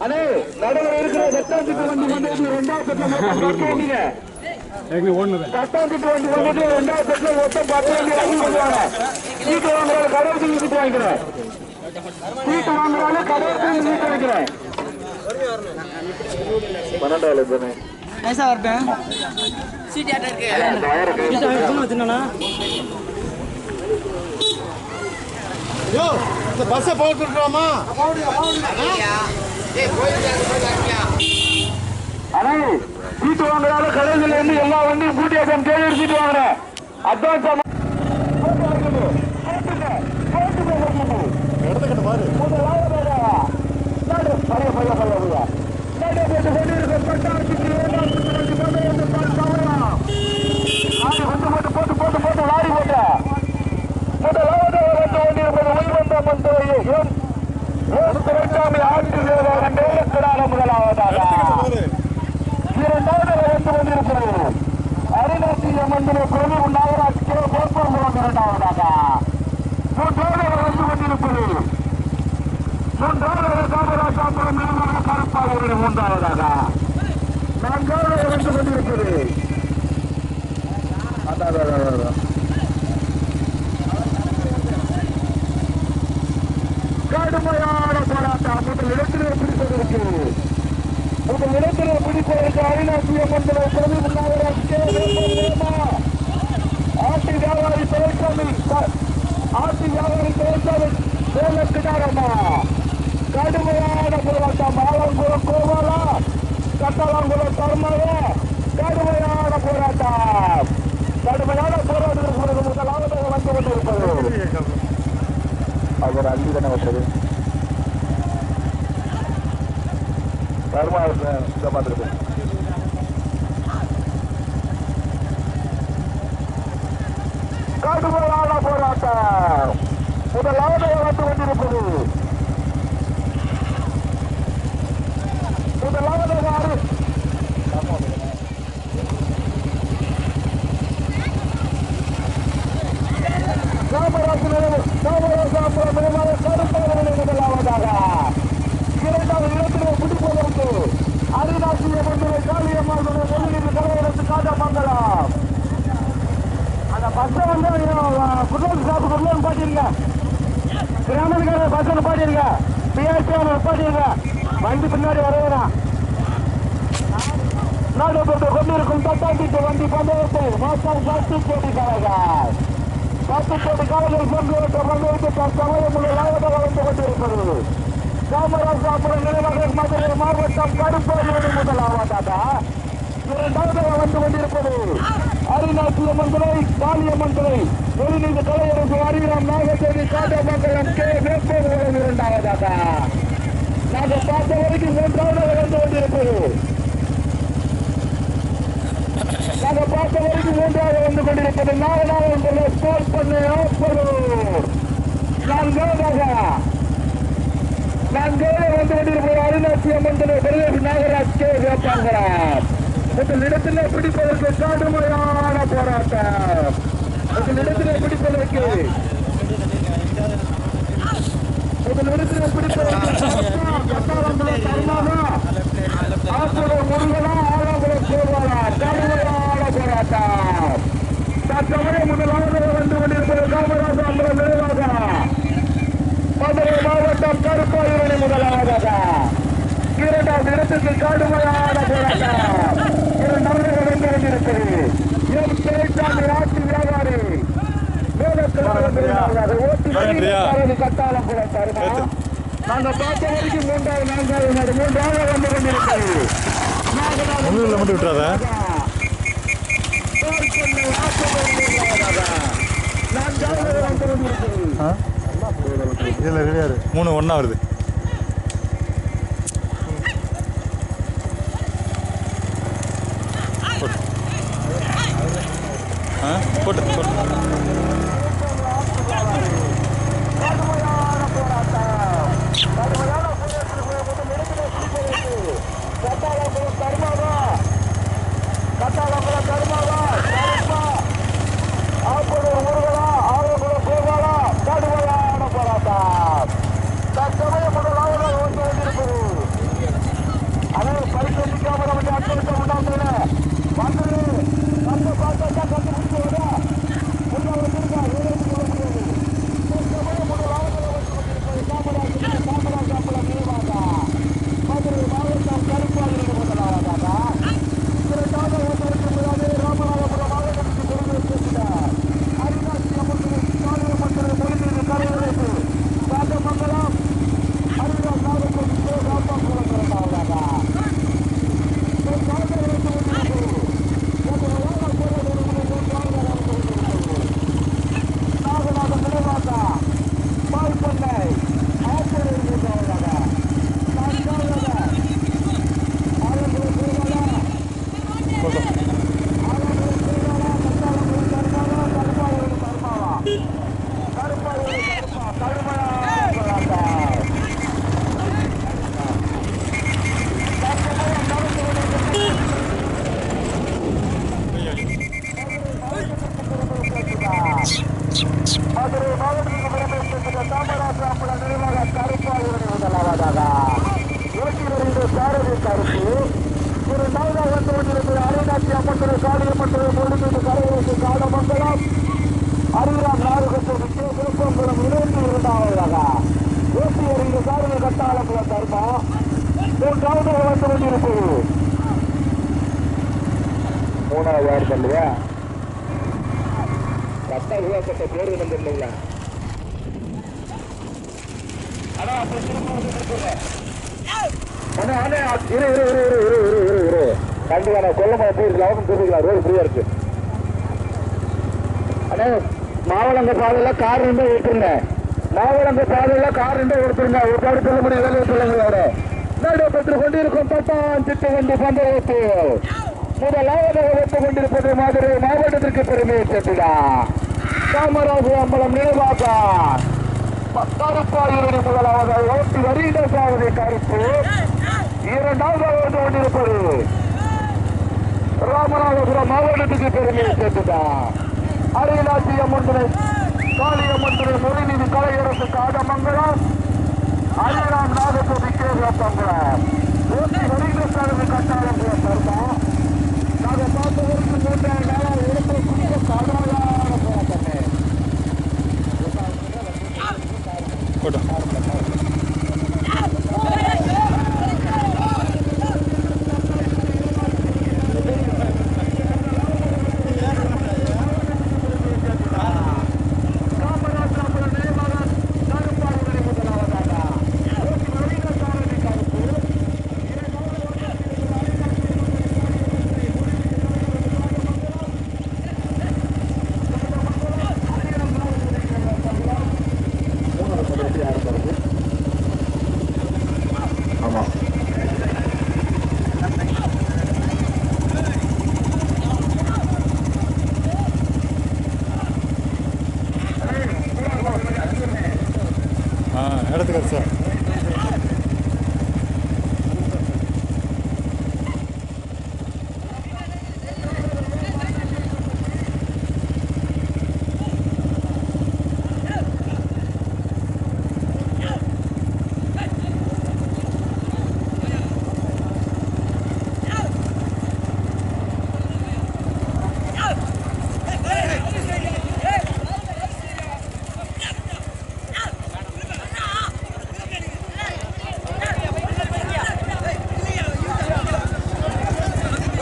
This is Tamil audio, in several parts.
அண்ணே நடுவில் இருக்கிற செட்ல தட்டாஞ்சிட்டு வண்டி வந்துட்டு ரெண்டாவது வந்துவாங்க சீட்டு வாங்குறாங்க சீட்டு வாங்கிக்கிறேன் பன்னெண்டாவது தானே. நைஸா வரட்டேன் சீட் யார்ட்ட இருக்கு. யோ இந்த பஸ்ஸை போட்டுருக்கோமா அண்ணே சீட்டு வாங்குறாங்க கடைசியில் இருந்து எல்லா வண்டியும் கூட்டி வச்சோம் தேடி சீட்டு வாங்குறேன் அட்வான்ஸ் இடத்துக்கிட்ட பாரு. போட்டு போட்டு போட்டு லாரி போட்ட முதலாவது வந்து கொண்டிருப்பது உயிர்வந்த மந்திரையும் துரைசாமி ஆட்சி நேரத்தினால முதலாவதாக இரண்டாவது வந்து கொண்டிருக்கிறது அருணாட்சிய மந்திர பிரபு நாகராஜ் கே கோப்பூர் மூலம் இரண்டாவதாக மூன்றாவது வந்து கொண்டிருப்பது மூன்றாவது காமராஜாபுரம் நிர்மல கருப்பாக மூன்றாவதாக நான்காவது வந்து கொண்டிருப்பது அதான், அதான், அதான், அதான். கடுமையான போராட்டம் முதல் இடத்திலே பிடிப்பதற்கு முதல் இடத்திலே பிடிப்பதற்கு அருணாட்சிய மண்டல பிரதீப் நாகராஜ் கே வேமா ஆட்சி வியாபாரி துறைசாமி ஆட்சி வியாபாரி துறைசாமி வேலக்கிடாரம்மா கடுமையான போராட்டம். ஆலங்குளம் கோபாலா கட்டலாங்குளம் தர்மவ கடுமையான போராட்டம். கடுமையான போராட்டத்திற்கு பிறகு முதலாவதாக வந்து கொண்டிருப்பது அவர் அஞ்சு தானே வச்சது வருமா இதை பார்த்துட்டு கடுமையான போராட்டம். முதலாவது வந்து கொண்டிருப்பது முதலாவது ஆறு காமராஜ் காமராஜாபுரம் நிலைமான கருப்பவர்களை முதலாவதாக. இரண்டாவது இடத்திலே பிடிப்பதற்கு அரிநாசிய மந்திரை காளியம்மாள் முதலீடு தலைவருக்கு காட்டமங்கலம். அந்த பஸ்ஸை வந்து குடோன் ஷாப்புக்கு பாட்டிருங்க. கிராமத்துக்கார பஸ் பாட்டிருங்க. பிஆர்பி ஒன்று வண்டி பின்னாடி வரவேணாம். நடைபெற்று கொண்டிருக்கும் தட்டாண்டிட்டு வண்டி பந்தயத்தை மொத்தம் பத்து கோடி கோடிக்காரர்கள் பத்து கோடி காவலர் பந்தயத்தை பந்தயத்தை தற்சமயம் முதலாவதாக வந்து கொண்டிருக்கிறது. காமராஜாபுரம் நிலைவகை மதுரை மாவட்டம் கருப்பாடி முதலாவதாக இரண்டாவதாக வந்து கொண்டிருப்பது அருணாச்சல மந்திரை காளியம்மன் துறை ஒருங்கிணைந்த தலைவருக்கு அறிவிடம் நாகத்தேவி காட்டமங்கலம் கே. வேப்போர் இரண்டாவதாக நாங்கள் பார்த்த வரைக்கும் மூன்றாவதாக வந்து கொண்டிருப்பது. நாங்க பார்த்த வரைக்கும் மூன்றாவது வந்து கொண்டிருப்பது நாகநாதன் ஸ்கோர் பண்ண ஆப்பலூர் நான்காவதாக நான்காவது வந்து கொண்டிருப்பது அருணாட்சி அம்மன் பிரதேஷ் நாகராஜ் கே. வேப்பாங்கராம் முதல் இடத்திலே பிடிப்பதற்கு கடுமையான போராட்டம். முதல் இடத்திலே பிடிப்பதற்கு முதல் இடத்திலே பிடிப்பதற்கு கட்டாளம்பலம் தர்மாவா ஆக்குளம் முருகனா ஆலங்குளம் கோவாலா கடுமையான போராட்டம் தற்சமயம் முதலாவது வந்து கொண்டிருப்பது காமராஜ் அம்பலம் விரைவாக மதுரை மாவட்டம் கருப்பாயூரணி முதலாவதாக இரண்டாவது இடத்துக்கு கடுமையான போராட்டம் இரண்டாவது வந்து கொண்டிருக்கிறது எம் கேசாமி ஆட்சி வியாபாரி கட்டாளம் பார்த்த வரைக்கும் மூன்றாவது நான்காவது நாடு மூன்றாவது வந்து கொண்டிருக்கிறது மட்டும் விட்டுறாத. இதில் ரெடியாரு மூணு ஒன்றா வருது. இல்லையா ரத்த உருவாக்கப்பட்ட பேரு வந்துருந்தீங்களா அண்ணா அப்ப திரும்ப வந்து இரு, இரு, இரு, இரு, இரு, இரு, இரு, இரு. கண்டிப்பா நான் கொல்ல இருக்கலாம் அவனும் ரோடு ஃப்ரீயா இருக்கு. அண்ணே மாவளங்க பாதையில கார் ரெண்டு விட்டுருங்க மாவளங்க பாதையில கார் ரெண்டு விட்டுருங்க ஒரு பாடு சொல்ல முடியும் வேலையை சொல்லுங்க அவரு நடைபெற்று கொண்டிருக்கும் பட்டான் திட்டு வண்டி பந்தயத்தில் முதலாவதாக வந்து கொண்டிருப்பது மாதிரி மாவட்டத்திற்கு பெருமையை சேர்த்துடா காமராஜ் அம்பலம் நினைவாக கருப்பாயூரணி முதலாவதாக ஓட்டி வருகின்ற சாவதி கருப்பு இரண்டாவதாக வந்து கொண்டிருப்பது ராமநாதபுரம் மாவட்டத்துக்கு பெருமையை சேர்த்துடா அரியலாட்சி அம்மன்துறை காளியம்மன்துறை முறைநீதி கலையரசு காடமங்கலம் அரியராம் நாகத்துறை கேரளத்தம்பலம் ஓட்டி வருகின்ற சாவதி கட்டாயம் சர்மா Good. やらてください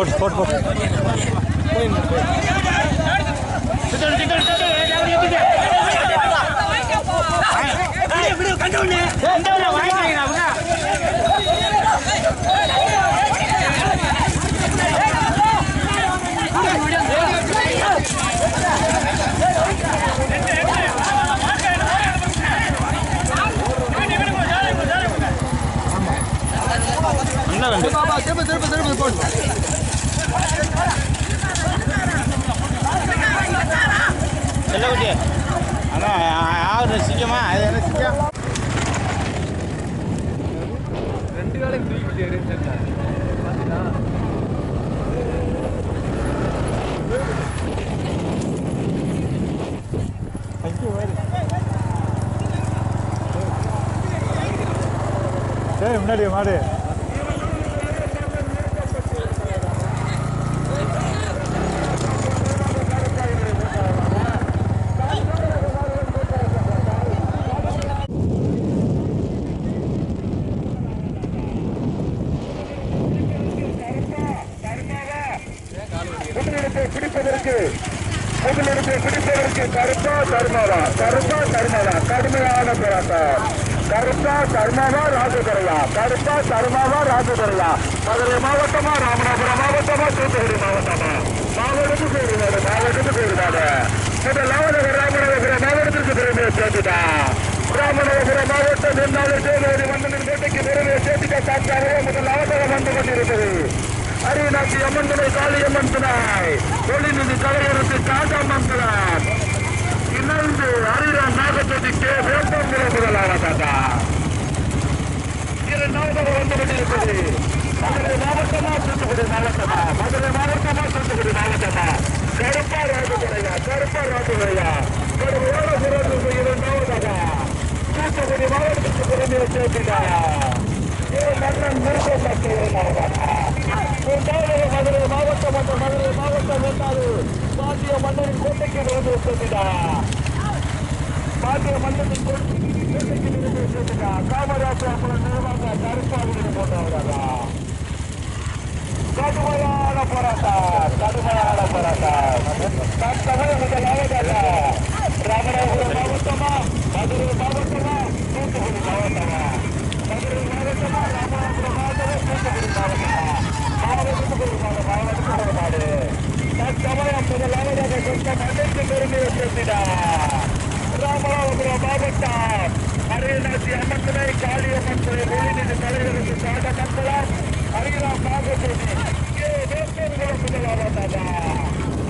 போட்டு போட்டு போட்டு என்ன வேண்டு? திரும்ப திரும்ப திரும்ப போடு கொஞ்சம் சீக்கிரமா அது என்ன சீக்கிரம் ரெண்டு வேலைக்கு தூக்கி பார்த்தீங்களா முன்னாடி மாடு. கருப்பா கருப்பா தர்மாவா கடுமையான போராட்டம். கருப்பா தர்மாவா ராஜதுரையா. கருப்பா தர்மாவா ராஜதுரையா. மதுரை மாவட்டமா ராமநாதபுரம் மாவட்டமா தூத்துக்குடி மாவட்டமா? மாவட்டத்துக்கு போயிருந்தாரு மாவட்டத்துக்கு போயிருந்தாரு முதலாவது ராமநாதபுரம் மாவட்டத்திற்கு பெருமையை சேர்த்துட்டா. ராமநாதபுரம் மாவட்டம் நின்னாலே தேவையான மன்னனின் கோட்டைக்கு பெருமையை சேர்த்துக்க சாட்சியாகவே முதலாவதாக வந்து கொண்டிருக்கிறது அரியநாச்சி அம்மன் துணை காளியம்மன் துணை. தொழில் தொழில்நிதி கலையரசு காஜாமங்கலம் இணைந்து அரிராம் நாகச்சதிக்கு வேப்பங்குள தாத்தா. இரண்டாவது வந்து கொண்டிருக்கிறது. மதுரை மாவட்டமா தூத்துக்குடி மாவட்டமா மதுரை மாவட்டமா தூத்துக்குடி மாவட்டமா கருப்பா ராஜதுரையா கருப்பா ராஜதுரையா கருமையான சிறப்பு இரண்டாவதாக தூத்துக்குடி மாவட்டத்துக்கு பெருமையை சேர்த்துட்டார் மன்னன் மிருகம் மூன்றாவது மதுரை மாவட்டம் மற்றும் மதுரை மாவட்டம் இரண்டாவது பாண்டிய மன்னரின் கோட்டைக்கு விருது சேர்த்துட்டார் பாண்டிய மன்னரின் கோட்டைக்கு விருது சேர்த்துட்டார் காமராஜர் அப்புறம் நிர்வாக கருப்பாவுடன் போட்டவரா கடுமையான போராட்டம் கடுமையான போராட்டம் தற்சமய முதலாவதாக ராமநாதபுரம் மாவட்டமா மதுரை மாவட்டமா தூத்துக்குடி மாவட்டமா மதுரை மாவட்டமா ராமநாதபுரம் மாவட்டமா தூத்துக்குடி மாவட்டமா மாவட்டத்துக்கு ஒரு மாடு மாவட்டத்துக்கு ஒரு மாடு தற்சமயம் முதலாவதாக சொந்த மண்ணுக்கு பெருமையை சேர்த்தினார் ராமநாதபுரம் மாவட்டம் அரியநாசி அம்மன்துறை காளியம்மன் துறை மொழிநிதி தலைவருக்கு சாட கம்பளம் அரியலாம் நாகப்பட்டி கே வேப்பேர்களும் முதலாவதாக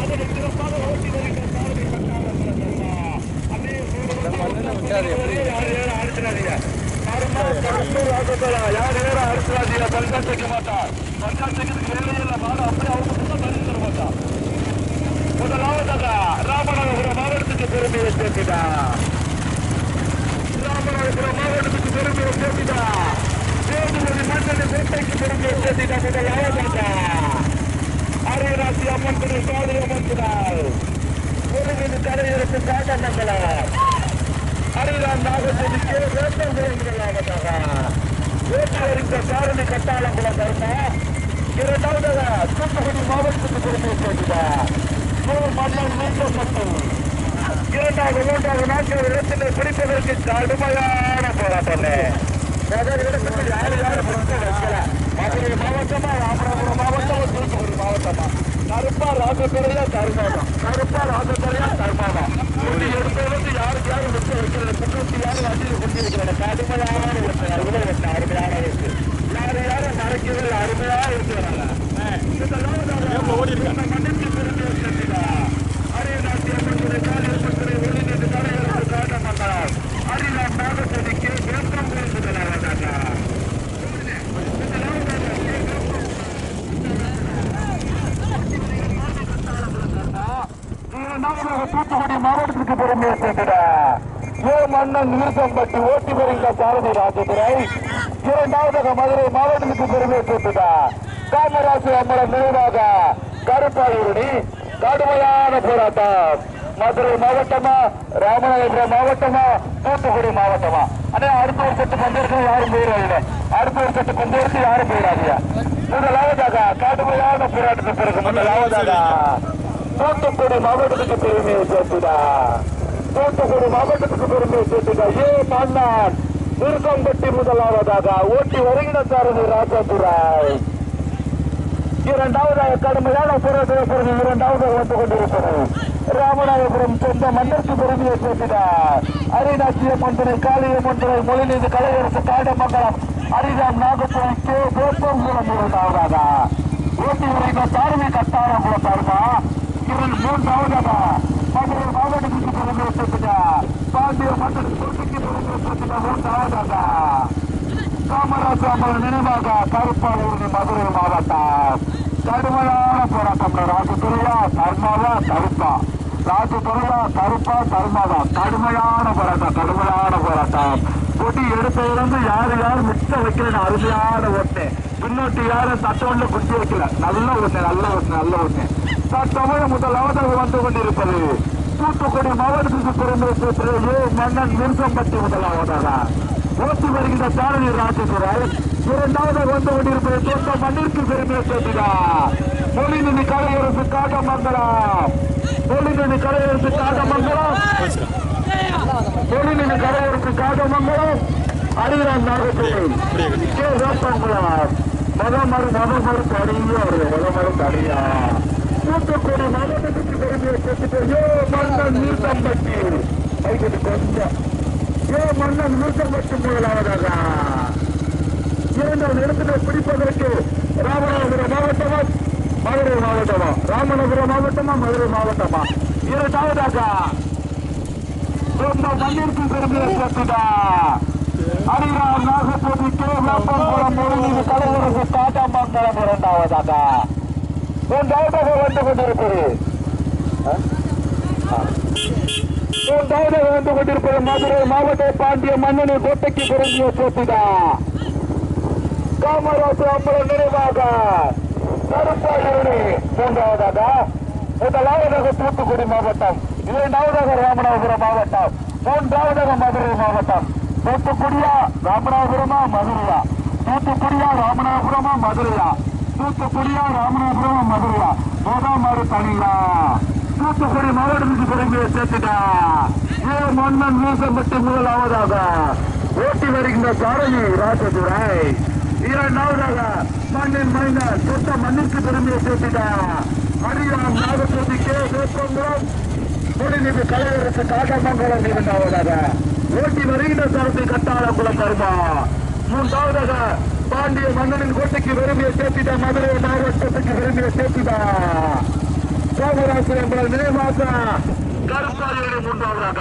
அதனை சிறப்பாக ஓட்டி வருகிற சாரதி பட்டாளர் அப்படியே யாரு யாரும் அடிச்சிடாதீங்க யாருமா கருப்பூர் ஆகத்தலா யார் யாரும் அடிச்சிடாதீங்க பல்கால் தைக்க மாட்டான் பல்கால் தைக்கிறதுக்கு வேலையே இல்லை மாடு அப்படியே அவங்க மட்டும் தான் தர மாட்டான். முதலாவதாக ராமநாதபுரம் மாவட்டத்துக்கு பெருமையை சேர்க்கிறார் ராமநாதபுரம் மாவட்டத்துக்கு பெருமையை சேர்க்கிறார் வேதுமதி மன்னன் கோட்டைக்கு பெருமையை சேர்க்கிறார் முதலாவதாக அம்மன் திரு சாதி வேட்டு வருகிற கட்டாளங்குளம் தர்மா இரண்டாவதாக தூத்துக்குடி மாவட்டத்துக்கு பெருமையை சேர்க்கிறார் நூறு மீண்டும் மட்டும் இரண்டாவது மூன்றாவது நான்காவது இடத்திலே பிடிப்பதற்கு கடுமையான போராட்டம். மதுரை மாவட்டமா ராமநாதபுரம் மாவட்டமா தூத்துக்குடி மாவட்டமா? கருப்பா ராஜத்துறையா தர்மாவா கருப்பா ராஜத்துறையா தர்மாவா இப்படி எடுத்தவருக்கு யாருக்கு யாரு விட்டு வைக்கிறது குற்றத்தி யாரு வண்டியில் கொண்டு வைக்கிறாங்க கடுமையான இருக்கு அருமையா இருக்கு அருமையான இருக்கு யாரு யாரும் மறைக்கிறது அருமையா இருக்கிறாங்க ஓடி தூத்துக்குடி மாவட்டத்திற்கு பெருமையை சேர்த்திட ஏ மன்னன் விருப்பம்பட்டி ஓட்டி வருகிற சாரதி ராஜதுரை இரண்டாவதாக மதுரை மாவட்டத்துக்கு பெருமையை சேர்த்திட காமராஜர் அம்மன் நினைவாக கருப்பாயூரணி கடுமையான போராட்டம். மதுரை மாவட்டமா ராமநாதபுரம் மாவட்டமா தூத்துக்குடி மாவட்டமா? அண்ணே அடுத்த வருஷத்துக்கு வந்திருக்கு யாரும் போயிடாதீங்க. அடுத்த வருஷத்துக்கு வந்திருக்கு யாரும் போயிடாதீங்க. முதலாவதாக கடுமையான போராட்டத்தை பிறகு முதலாவதாக தூத்துக்குடி மாவட்டத்துக்கு பெருமையை சேர்த்துடா. தூத்துக்குடி மாவட்டத்துக்கு பெருமையை சேர்த்துடா. ஏ மன்னான் விருக்கம்பட்டி முதலாவதாக ஓட்டி வருகிற சாரதி ராஜாபுரை இரண்டாவதாக கடுமையான போராட்டத்தை பிறகு இரண்டாவதாக வந்து கொண்டிருக்கிறது. ராமநாதபுரம் சொந்த மன்னருக்கு பெருமையை சேர்த்தினார். அரிநாச்சிய மந்திரை காளிய மந்திரை மொழிநீதி கலையரசு காடமங்கலம் அரிராம் நாகத்துறை கே. கோப்பங்குளம் இரண்டாவதாக ஓட்டி உரைந்த சாரதி கட்டாரம் போட்டாருமா இவன் மூன்றாவதாக மதுரை மாவட்டத்துக்கு பெருமையை சேர்த்தினார் பாண்டிய மன்னர் சொத்துக்கு பெருமையை சேர்த்தினார் மூன்றாவதாக காமராஜ் காமராஜாமல் நினைவாக கருப்பாளூர் மதுரை மாவட்டம். கடுமையான போராட்டம் ராஜதுரையா தர்மாவா கருப்பா ராஜதுரையா கருப்பா தர்மாவா கடுமையான போராட்டம் கடுமையான போராட்டம். கொடி எடுத்ததுலேருந்து யாரு யாரும் மிச்ச வைக்கிறேன் அருமையான ஓட்டு. பின்னோட்டி யாரும் தட்டோண்டு குட்டி வைக்கல. நல்ல ஒண்ணு நல்ல ஒண்ணு நல்ல ஒண்ணு தற்சமயம் முதலாவதாக வந்து கொண்டிருப்பது. தூத்துக்குடி மாவட்டத்துக்கு பிறந்த பெற்று ஏ. மன்னன் மின்சம்பட்டி முதலாவதாக ஓட்டு வருகின்ற தாரணி ராஜதுரை இரண்டாவது வந்து கொண்டிருப்பது சொந்த மண்ணிற்கு பெருமையை மொழி நிதி கலையரசு காகமங்கலம் மொழிநிதி கலையரசு காகமங்கலம் மொழிநிதி கலையரசு காகமங்கலம் அரிராம் நாகத்துறை கே. வேப்பங்குளம். மத மறு மத தனியா ஒரு மத மறு தனியா தூத்துக்குடி மாவட்டத்துக்கு பெருமையை கேட்டுட்டு ஏ. மன்னன் நீர்த்தம்பட்டி. கைது கொஞ்சம். ஏ. மன்னன் நிறுத்தப்பட்டு முதலாவதாக. இரண்டாவது இடத்திலே பிடிப்பதற்கு ராமநாதபுரம் மாவட்டம் மதுரை மாவட்டமா? ராமநாதபுரம் மாவட்டமா மதுரை மாவட்டமா? இரண்டாவதாக ரொம்ப மண்ணிற்கு பெருமையை சேர்த்துடா அரிராம் நாகப்பதி கே வேப்பங்குளம் மொழிநீதி தலைவருக்கு காட்டாமங்கலம் இரண்டாவதாக மூன்றாவதாக வந்து கொண்டிருப்பது. மூன்றாவதாக வந்து கொண்டிருப்பது மதுரை மாவட்ட பாண்டிய மன்னனை கோட்டைக்கு பெருமையை சேர்த்துதா காமராஜ் அம்பலம் நிறைவாக கருப்பாயூரணி மூன்றாவதாக முதலாவதாக தூத்துக்குடி மாவட்டம் இரண்டாவதாக ராமநாதபுரம் மாவட்டம் மூன்றாவதாக மதுரை மாவட்டம். தூத்துக்குடியா ராமநாதபுரமா மதுரையா? தூத்துக்குடியா ராமநாதபுரமா மதுரையா? தூத்துக்குடியா ராமநாதபுரமா மதுரையா? முதல் மாடு தனியா தூத்துக்குடி மாவட்டத்துக்கு பிறகு சேர்த்துட்டா? ஏ மன்னன் வீசப்பட்டு முதலாவதாக ஓட்டி வருகின்ற சாரணி ராஜதுரை. இரண்டாவதாக பாண்டியன் மறைந்த சொந்த மண்ணுக்கு பெருமையை சேர்த்துட்டா அரியாம் நாகசோதி கே. வேப்பங்குளம். குடிநீர் தலைவருக்கு காட்டமங்கலம் இருந்தாவதாக ஓட்டி வருகின்ற சாரத்தை கட்டாளக்குளம் தருமா மூன்றாவதாக பாண்டிய மன்னனின் கோட்டைக்கு பெருமையை சேர்த்திட்டா மதுரை மாவட்டத்துக்கு பெருமையை சேர்த்திட்டா சோமராசன் என்பவர் நினைவாக கருப்பாளியோடு மூன்றாவதாக.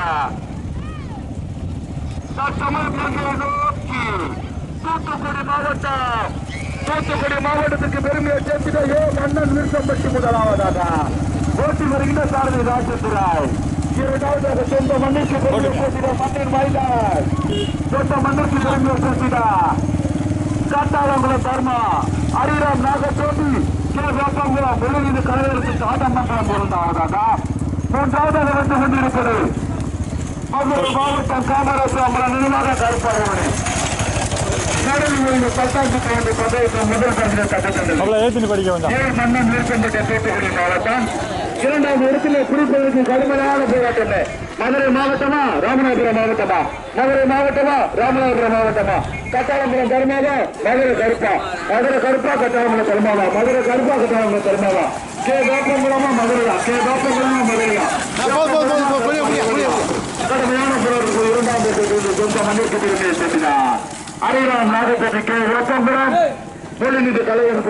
தற்சமயம் நோக்கி தூத்துக்குடி மாவட்டம். தூத்துக்குடி மாவட்டத்துக்கு பெருமையை சேர்த்துட்ட ஏ மன்னன் விருப்பப்பட்டு முதலாவதாக. போட்டி வருகின்ற சாரதி ராஜசுராய் இரண்டாவதாக சொந்த மண்ணிற்கு பெருமையை சேர்த்திட மண்ணின் மைதான். சொந்த மண்ணிற்கு பெருமையை சேர்த்திட காட்டாளங்குளம் தர்மா ஹரிராம் நாகச்சோதி கே வேப்பங்குளம் வெளிநீதி கலைஞருக்கு காட்டமங்கலம் பொருந்தாவதாக மூன்றாவதாக வந்து கொண்டிருப்பது மதுரை மாவட்டம் காமராஜர் நினைவாக கருப்பாளர்களே இரண்டாவது இடத்திலே குறிப்பதற்கு கடுமையான போராட்டம். மதுரை மாவட்டமா? ராமநாதபுரம் மாவட்டமா? மதுரை மாவட்டமா? ராமநாதபுரம் மாவட்டமா? கட்டாளம்பரம் கருமாவா? மதுரை கருப்பா. மதுரை கருப்பா கட்டாளம்பரம் கருமாவா? மதுரை கருப்பா கட்டாளம்பரம் கருமாவா? கே வேப்பங்குளமா மதுரையா? கே வேப்பங்குளமா மதுரையா? கடுமையான போராட்டத்தில் இரண்டாம் சொந்த மண்ணிற்கு திரும்பிய சென்றார் அரிராம் நாகப்பட்டி கே வேப்பங்குளம் வெளிநீதி கலைஞருக்கு